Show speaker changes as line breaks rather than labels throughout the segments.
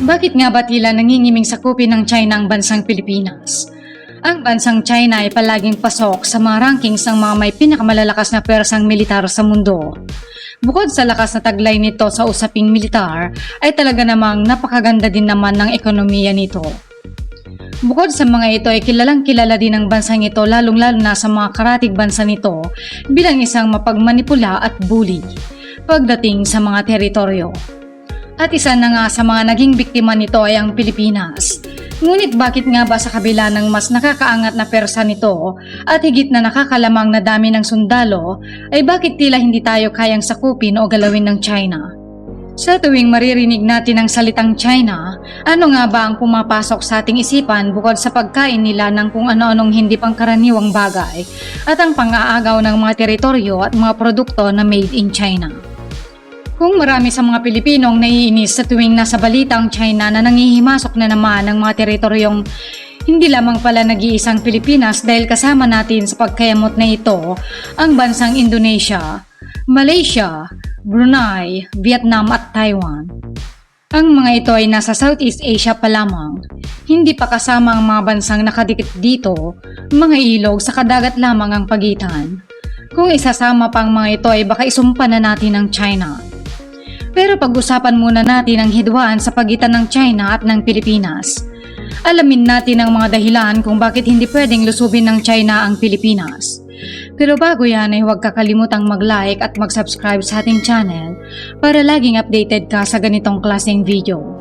Bakit nga ba tila nangingiming sakupin ng China ang bansang Pilipinas? Ang bansang China ay palaging pasok sa mga rankings ng mga may pinakamalalakas na persang militar sa mundo. Bukod sa lakas na taglay nito sa usaping militar, ay talaga namang napakaganda din naman ng ekonomiya nito. Bukod sa mga ito ay kilalang kilala din ang bansang ito lalong-lalo na sa mga karatig bansa nito bilang isang mapagmanipula at bully pagdating sa mga teritoryo. At isa na nga sa mga naging biktima nito ay ang Pilipinas. Ngunit bakit nga ba sa kabila ng mas nakakaangat na persa nito at higit na nakakalamang na dami ng sundalo, ay bakit tila hindi tayo kayang sakupin o galawin ng China? Sa tuwing maririnig natin ang salitang China, ano nga ba ang pumapasok sa ating isipan bukod sa pagkain nila ng kung ano-anong hindi pangkaraniwang bagay at ang pang-aagaw ng mga teritoryo at mga produkto na made in China? Kung marami sa mga Pilipinong naiinis sa tuwing nasa balita ang China na nangihimasok na naman ng mga teritoryong hindi lamang pala nag-iisang Pilipinas dahil kasama natin sa pagkayamot na ito ang bansang Indonesia, Malaysia, Brunei, Vietnam at Taiwan. Ang mga ito ay nasa Southeast Asia pa lamang. Hindi pa kasama ang mga bansang nakadikit dito, mga ilog sa kadagat lamang ang pagitan. Kung isasama pa ang mga ito ay baka isumpa na natin ang China. Pero pag-usapan muna natin ang hidwaan sa pagitan ng China at ng Pilipinas. Alamin natin ang mga dahilan kung bakit hindi pwedeng lusubin ng China ang Pilipinas. Pero bago yan ay huwag kakalimutang mag-like at mag-subscribe sa ating channel para laging updated ka sa ganitong klaseng video.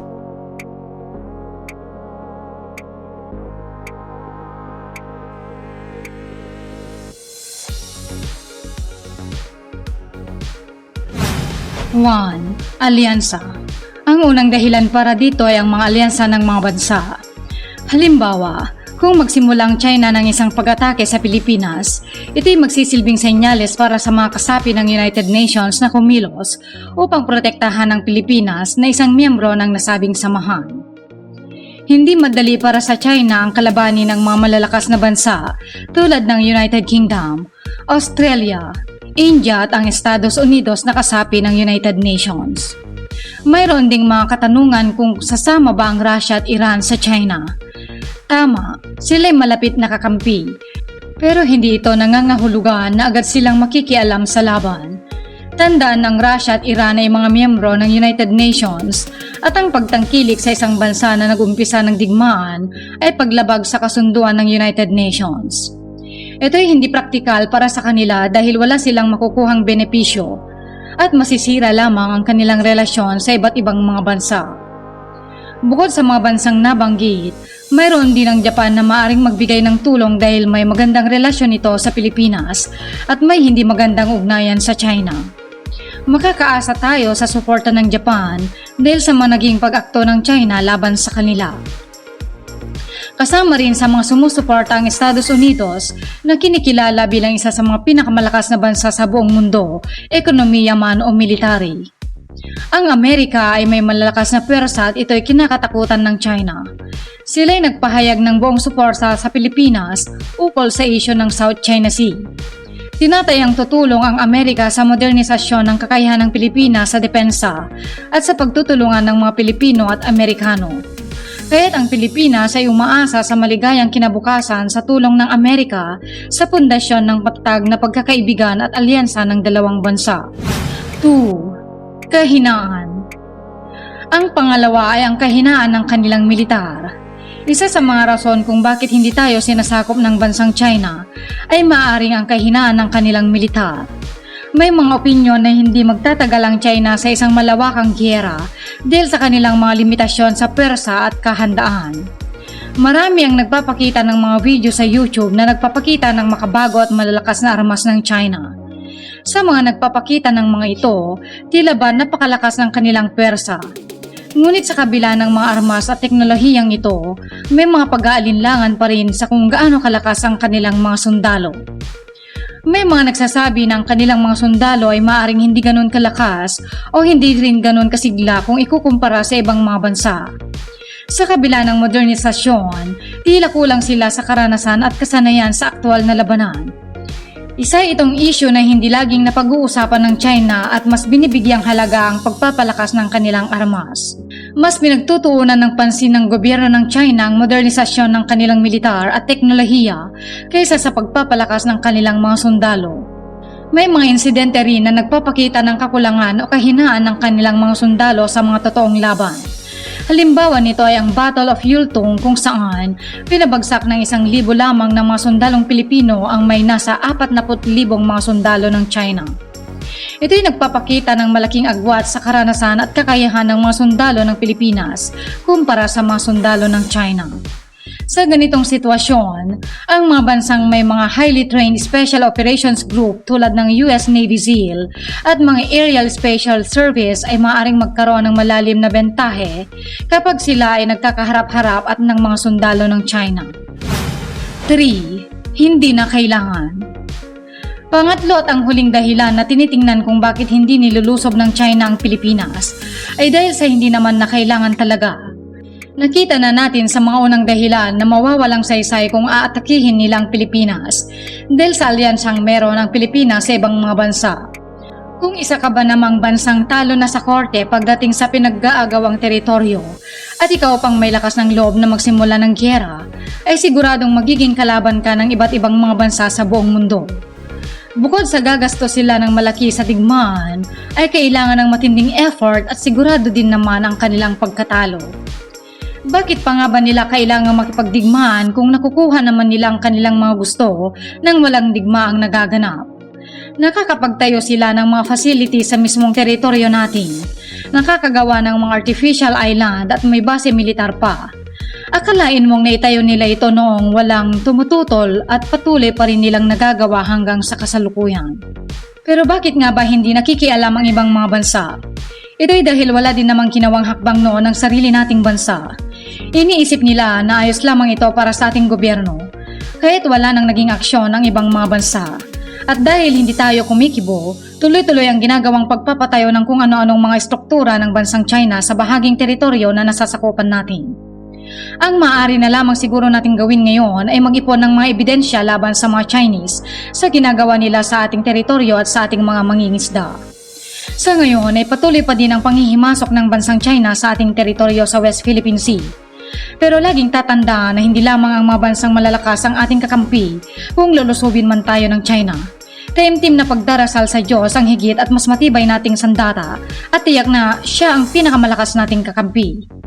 One, Alyansa. Ang unang dahilan para dito ay ang mga alyansa ng mga bansa. Halimbawa, kung magsimula ang China ng isang pag-atake sa Pilipinas, ito'y magsisilbing senyales para sa mga kasapi ng United Nations na kumilos upang protektahan ang Pilipinas na isang miyembro ng nasabing samahan. Hindi madali para sa China ang kalabanin ng mga malalakas na bansa tulad ng United Kingdom, Australia, India at ang Estados Unidos na kasapi ng United Nations. Mayroon ding mga katanungan kung sasama ba ang Russia at Iran sa China. Tama, sila'y malapit na kakampi. Pero hindi ito nangangahulugan na agad silang makikialam sa laban. Tandaan ng Russia at Iran ay mga miyembro ng United Nations at ang pagtangkilik sa isang bansa na nagumpisa ng digmaan ay paglabag sa kasunduan ng United Nations. Ito ay hindi praktikal para sa kanila dahil wala silang makukuhang benepisyo at masisira lamang ang kanilang relasyon sa iba't ibang mga bansa. Bukod sa mga bansang nabanggit, mayroon din ang Japan na maaring magbigay ng tulong dahil may magandang relasyon ito sa Pilipinas at may hindi magandang ugnayan sa China. Makakaasa tayo sa suporta ng Japan dahil sa mga naging pag-akto ng China laban sa kanila. Kasama rin sa mga sumusuporta ang Estados Unidos na kinikilala bilang isa sa mga pinakamalakas na bansa sa buong mundo, ekonomiya man o military. Ang Amerika ay may malalakas na pwersa at ito ay kinakatakutan ng China. Sila ay nagpahayag ng buong suporta sa Pilipinas ukol sa isyo ng South China Sea. Tinatayang tutulong ang Amerika sa modernisasyon ng kakayahan ng Pilipinas sa depensa at sa pagtutulungan ng mga Pilipino at Amerikano. Kaya't ang Pilipinas ay umaasa sa maligayang kinabukasan sa tulong ng Amerika sa pundasyon ng patatag na pagkakaibigan at alyansa ng dalawang bansa. 2. Kahinaan Ang pangalawa ay ang kahinaan ng kanilang militar. Isa sa mga rason kung bakit hindi tayo sinasakop ng bansang China ay maaring ang kahinaan ng kanilang militar. May mga opinyon na hindi magtatagal ang China sa isang malawakang giyera dahil sa kanilang mga limitasyon sa pwersa at kahandaan. Marami ang nagpapakita ng mga video sa YouTube na nagpapakita ng makabago at malalakas na armas ng China. Sa mga nagpapakita ng mga ito, tila ba napakalakas ng kanilang pwersa. Ngunit sa kabila ng mga armas at teknolohiyang ito, may mga pag-aalinlangan pa rin sa kung gaano kalakas ang kanilang mga sundalo. May mga nagsasabi na ang kanilang mga sundalo ay maaring hindi ganun kalakas o hindi rin ganun kasigla kung ikukumpara sa ibang mga bansa. Sa kabila ng modernisasyon, tila kulang sila sa karanasan at kasanayan sa aktwal na labanan. Isa itong issue na hindi laging napag-uusapan ng China at mas binibigyang halaga ang pagpapalakas ng kanilang armas. Mas pinagtutuunan ng pansin ng gobyerno ng China ang modernisasyon ng kanilang militar at teknolohiya kaysa sa pagpapalakas ng kanilang mga sundalo. May mga insidente rin na nagpapakita ng kakulangan o kahinaan ng kanilang mga sundalo sa mga totoong laban. Halimbawa nito ay ang Battle of Yultong kung saan pinabagsak ng isang libo lamang ng mga sundalong Pilipino ang may nasa 40,000 mga sundalo ng China. Ito'y nagpapakita ng malaking agwat sa karanasan at kakayahan ng mga sundalo ng Pilipinas kumpara sa mga sundalo ng China. Sa ganitong sitwasyon, ang mga bansang may mga highly trained Special Operations Group tulad ng US Navy SEAL at mga Aerial Special Service ay maaaring magkaroon ng malalim na bentahe kapag sila ay nagkakaharap-harap at ng mga sundalo ng China. 3. Hindi na kailangan Pangatlo at ang huling dahilan na tinitingnan kung bakit hindi nilulusob ng China ang Pilipinas ay dahil sa hindi naman na kailangan talaga. Nakita na natin sa mga unang dahilan na mawawalang saysay kung aatakihin nila ang Pilipinas dahil sa alyansang meron ang Pilipinas sa ibang mga bansa. Kung isa ka ba namang bansang talo na sa korte pagdating sa pinag-aagawang teritoryo at ikaw pang may lakas ng loob na magsimula ng gyera, ay siguradong magiging kalaban ka ng iba't ibang mga bansa sa buong mundo. Bukod sa gagasto sila ng malaki sa digmaan, ay kailangan ng matinding effort at sigurado din naman ang kanilang pagkatalo. Bakit pa nga ba nila kailangang makipagdigmaan kung nakukuha naman nila ang kanilang mga gusto nang walang digmaang nagaganap? Nakakapagtayo sila ng mga facility sa mismong teritoryo natin. Nakakagawa ng mga artificial island at may base militar pa. Akalain mong naitayo nila ito noong walang tumututol at patuloy pa rin nilang nagagawa hanggang sa kasalukuyan. Pero bakit nga ba hindi nakikialam ang ibang mga bansa? Ito'y dahil wala din namang kinawang hakbang noon ng sarili nating bansa. Iniisip nila na ayos lamang ito para sa ating gobyerno, kahit wala nang naging aksyon ang ibang mga bansa. At dahil hindi tayo kumikibo, tuloy-tuloy ang ginagawang pagpapatayo ng kung ano-anong mga estruktura ng bansang China sa bahaging teritoryo na nasasakupan natin. Ang maaari na lamang siguro nating gawin ngayon ay mag-ipon ng mga ebidensya laban sa mga Chinese sa ginagawa nila sa ating teritoryo at sa ating mga mangingisda. Sa ngayon ay patuloy pa din ang panghihimasok ng bansang China sa ating teritoryo sa West Philippine Sea. Pero laging tatandaan na hindi lamang ang mga bansang malalakas ang ating kakampi kung lulusubin man tayo ng China. Taimtim na pagdarasal sa Diyos ang higit at mas matibay nating sandata at tiyak na siya ang pinakamalakas nating kakampi.